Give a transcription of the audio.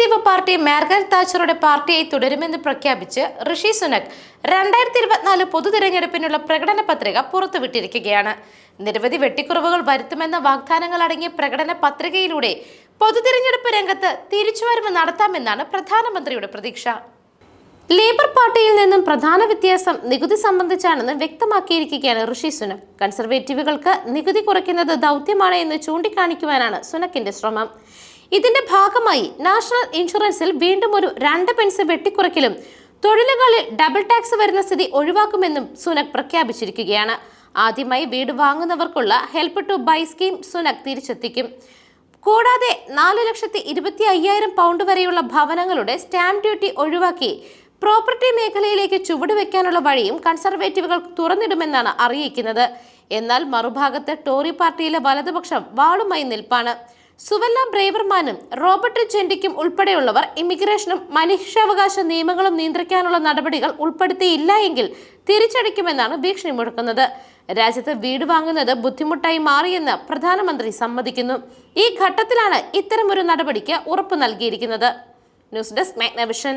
Conservative party Margaret താച്ചറുടെ പാർട്ടിയായി തുടരുമെന്ന് പ്രഖ്യാപിച്ച് ഋഷി സുനക് രണ്ടായിരത്തി ഇരുപത്തിനാല് പൊതു തിരഞ്ഞെടുപ്പിനുള്ള പ്രകടന പത്രിക പുറത്തുവിട്ടിരിക്കുകയാണ്. നിരവധി വെട്ടിക്കുറവുകൾ വരുത്തുമെന്ന വാഗ്ദാനങ്ങൾ അടങ്ങിയ പ്രകടന പത്രികയിലൂടെ പൊതു തിരഞ്ഞെടുപ്പ് രംഗത്ത് തിരിച്ചുവരവ് നടത്താമെന്നാണ് പ്രധാനമന്ത്രിയുടെ പ്രതീക്ഷ. ലേബർ പാർട്ടിയിൽ നിന്നും പ്രധാന വ്യത്യാസം നികുതി സംബന്ധിച്ചാണെന്ന് വ്യക്തമാക്കിയിരിക്കുകയാണ് ഋഷി സുനക്. കൺസർവേറ്റീവുകൾക്ക് നികുതി കുറയ്ക്കുന്നത് ദൗത്യമാണ് എന്ന് ചൂണ്ടിക്കാണിക്കുവാനാണ് സുനക്കിന്റെ ശ്രമം. ഇതിന്റെ ഭാഗമായി നാഷണൽ ഇൻഷുറൻസിൽ വീണ്ടും ഒരു രണ്ട് പെൻസ് വെട്ടിക്കുറയ്ക്കലും തൊഴിലുകളിൽ ഡബിൾ ടാക്സ് വരുന്ന സ്ഥിതി ഒഴിവാക്കുമെന്നും സുനക് പ്രഖ്യാപിച്ചിരിക്കുകയാണ്. ആദ്യമായി വീട് വാങ്ങുന്നവർക്കുള്ള help to buy scheme Sunak തിരിച്ചെത്തിക്കും. കൂടാതെ നാല് ലക്ഷത്തി ഇരുപത്തി അയ്യായിരം പൗണ്ട് വരെയുള്ള ഭവനങ്ങളുടെ സ്റ്റാമ്പ് ഡ്യൂട്ടി ഒഴിവാക്കി പ്രോപ്പർട്ടി മേഖലയിലേക്ക് ചുവടുവെക്കാനുള്ള വഴിയും കൺസർവേറ്റീവുകൾ തുറന്നിടുമെന്നാണ് അറിയിക്കുന്നത്. എന്നാൽ മറുഭാഗത്ത് ടോറി പാർട്ടിയിലെ വലതുപക്ഷം വാളുമായി നിൽപ്പാണ്. സുവല്ല ബ്രേവർമാനും റോബർട്ട് ജെൻഡിക്കും ഉൾപ്പെടെയുള്ളവർ ഇമിഗ്രേഷനും മനുഷ്യാവകാശ നിയമങ്ങളും നിയന്ത്രിക്കാനുള്ള നടപടികൾ ഉൾപ്പെടുത്തിയില്ല എങ്കിൽ തിരിച്ചടിക്കുമെന്നാണ് ഭീഷണി മുഴക്കുന്നത്. രാജ്യത്ത് വീട് വാങ്ങുന്നത് ബുദ്ധിമുട്ടായി മാറിയെന്ന് പ്രധാനമന്ത്രി സമ്മതിക്കുന്നു. ഈ ഘട്ടത്തിലാണ് ഇത്തരമൊരു നടപടിക്ക് ഉറപ്പ് നൽകിയിരിക്കുന്നത്. News desk Magnavision.